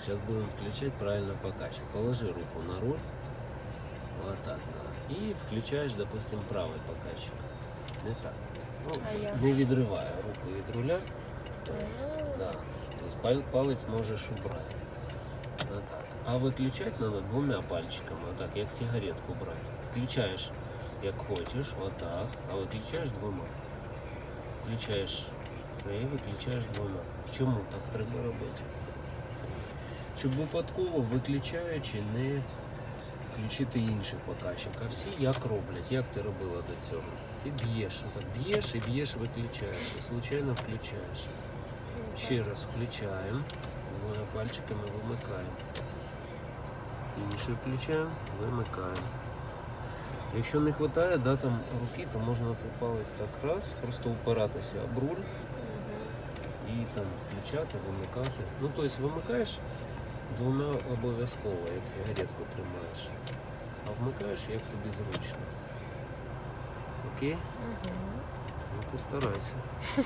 Сейчас будем включать правильно покачивать. Положи руку на руль. Вот так, да. И включаешь, допустим, правый покачивай. Не так. Ну, А я? не відриває руку від руля. Тобто, да. Тобто пал- палець можеш убрати. Вот так. А виключати треба двома пальчиками, отак, як сигаретку брати. Включаєш як хочеш, отак, а виключаєш двома. Включаєш це і виключаєш двома. Чому так треба робити? Щоб випадково виключаючи не включити інший показчик. А всі як роблять, як ти робила до цього? Ти б'єш, так б'єш і б'єш, виключаєш, і случайно включаєш. Ще раз включаємо, двома пальчиками вимикаємо. Інший включаємо, вимикаємо. Якщо не вистачає да, там, руки, то можна цей палець так раз, просто упиратися об руль і там включати, вимикати. Ну, тобто вимикаєш двома обов'язково, як сигаретку тримаєш. А вмикаєш, як тобі зручно. Окей? Угу. Ну ти старайся.